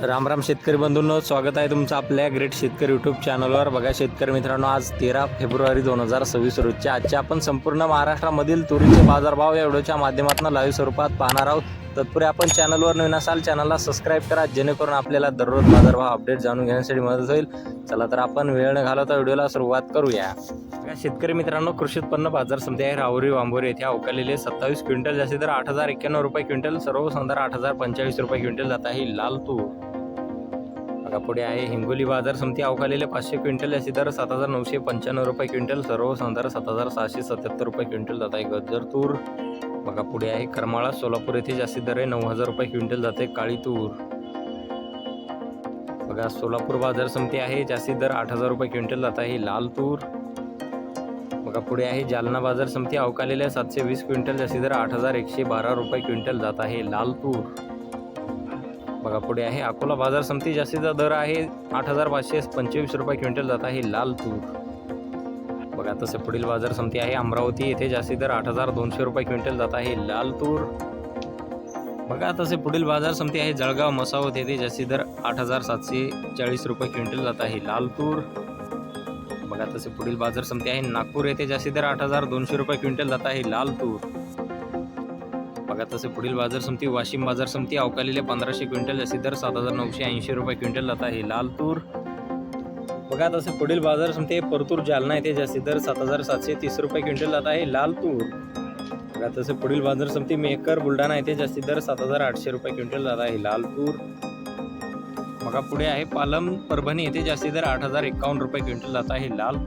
राम राम शेतकरी बंधूंनो स्वागत आहे तुमचं आपल्या ग्रेट शेतकरी यूट्यूब चॅनलवर बघा शेतकरी मित्रांनो आज तेरा फेब्रुवारी दोन हजार सव्वीस रोजच्या आजच्या आपण संपूर्ण महाराष्ट्रामधील तुरीचे बाजारभाव या व्हिडिओच्या माध्यमातून लाईव्ह स्वरूपात पाहणार आहोत. तत्पूर्वी आपण चॅनलवर नवीन असाल चॅनलला सबस्क्राईब करा जेणेकरून आपल्याला दररोज बाजारभाव अपडेट जाणून घेण्यासाठी मदत होईल. चला तर आपण वेळ न घालवता व्हिडिओला सुरुवात करूया. शेतकरी मित्रांनो कृषी उत्पन्न बाजार समिती आहे राहुरी वांबोरी येथे अवकालेले सत्तावीस क्विंटल जास्ती दर आठ हजार एक्क्याण्णव रुपये क्विंटल सर्व संदर आठ हजार पंचेचाळीस रुपये क्विंटल जात आहे लाल तूर. बघा पुढे आहे हिंगोली बाजार समिती अवकालेले पाचशे क्विंटल जास्ती दर सात हजार नऊशे पंच्याण्णव रुपये क्विंटल सर्व संदर सात हजार सहाशे सत्याहत्तर रुपये क्विंटल जात आहे गजर तूर. बघा पुढे आहे करमाळा सोलापूर येथे जास्ती दर आहे नऊ हजार रुपये क्विंटल जाते काळी तूर. बघा सोलापूर बाजार समिती आहे जास्तीत दर आठ हजार रुपये क्विंटल जात आहे. लाल तूर. बघा पुढे आहे जालना बाजार समिती अवकालेल्या सातशे वीस क्विंटल जास्तीत दर आठ हजार एकशे बारा रुपये क्विंटल जात आहे. लाल तूर. बघा पुढे आहे अकोला बाजार समिती जास्तीचा दर आहे आठ हजार पाचशे पंचवीस रुपये क्विंटल जात आहे. लाल तूर. बघा तसे पुढील बाजार समिती आहे अमरावती. येथे जास्ती दर आठ हजार दोनशे रुपये क्विंटल जात आहे. लाल तूर. बघा तसे पुढील बाजार समिती आहे. जळगाव मसावत येथे जास्ती दर आठ हजार सातशे चाळीस रुपये क्विंटल जात आहे. लाल तूर बघा तसे पुढील बाजार समिती आहे. नागपूर येथे जास्ती दर आठ हजार दोनशे रुपये क्विंटल जात आहे. लाल तूर बघा तसे पुढील बाजार समिती वाशिम बाजार समिती अवकालेले पंधराशे क्विंटल जास्ती दर सात हजार नऊशे ऐंशी रुपये क्विंटल जात आहे. लाल तूर बघा तसे पुढील बाजार समिती परतूर जालना येथे जास्ती दर सात हजार सातशे तीस रुपये क्विंटल जात आहे. लाल तूर बघा तसं पुढील बाजार समिती मेकर बुलढाणा येथे जास्ती दर सात हजार आठशे रुपये क्विंटल जात आहे. लालपूर. बघा पुढे आहे पालम परभणी येथे जास्ती दर आठ हजार एकावन्न रुपये क्विंटल जात आहे. लाल